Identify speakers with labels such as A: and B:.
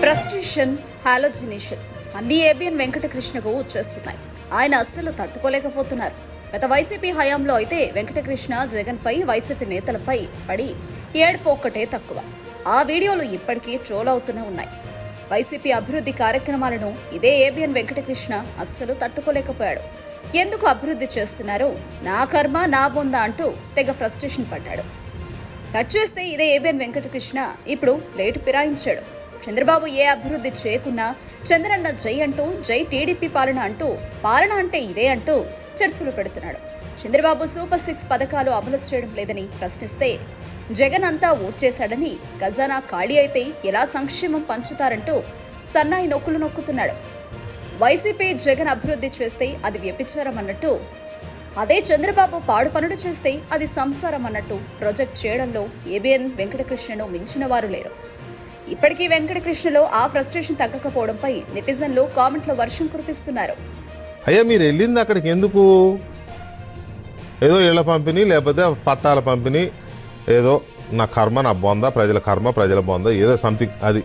A: Frustration hallucination అన్ని ABN వెంకటకృష్ణకు వచ్చేస్తున్నాయి. ఆయన అస్సలు తట్టుకోలేకపోతున్నారు. గత వైసీపీ హయాంలో అయితే వెంకటకృష్ణ జగన్పై వైసీపీ నేతలపై పడి ఏడుపు ఒక్కటే తక్కువ. ఆ వీడియోలు ఇప్పటికీ ట్రోల్ అవుతూనే ఉన్నాయి. వైసీపీ అభివృద్ధి కార్యక్రమాలను ఇదే ఏబిఎన్ వెంకటకృష్ణ అస్సలు తట్టుకోలేకపోయాడు. ఎందుకు అభివృద్ధి చేస్తున్నారో? నా కర్మ నా బొంద అంటూ తెగ ఫ్రస్ట్రేషన్ పడ్డాడు. కట్ చేస్తే ఇదే ఏబిఎన్ వెంకటకృష్ణ ఇప్పుడు లేటు పిరాయించాడు. చంద్రబాబు ఏ అభివృద్ధి చేయకున్నా చంద్రన్న జై అంటూ జై టీడీపీ పాలన అంటూ పాలన అంటే ఇదే అంటూ చర్చలు పెడుతున్నాడు. చంద్రబాబు సూపర్ సిక్స్ పథకాలు అమలు చేయడం లేదని ప్రశ్నిస్తే జగన్ అంతా ఊడ్చేశాడని ఖజానా ఖాళీ అయితే ఎలా సంక్షేమం పంచుతారంటూ సన్నాయి నొక్కులు నొక్కుతున్నాడు. వైసీపీ జగన్ అభివృద్ధి చేస్తే అది వ్యభిచారం అన్నట్టు అదే చంద్రబాబు పాడు పనులు చేస్తే అది సంసారం అన్నట్టు ప్రొజెక్ట్ చేయడంలో ఏబిఎన్ వెంకటకృష్ణను మించిన వారు లేరు. ఇప్పటికీ వెంకటకృష్ణలో ఆ ఫ్రస్ట్రేషన్ తగ్గకపోవడంపై నెటిజన్లు కామెంట్ల వర్షం కురిపిస్తున్నారు.
B: అయ్యా మీరు వెళ్ళింది అక్కడికి ఎందుకు? ఏదో ఇళ్ళ పంపిణీ లేకపోతే పట్టాల పంపిణీ ఏదో నా కర్మ నా బొంద ప్రజల కర్మ ప్రజల బొంద ఏదో సంథింగ్ అది.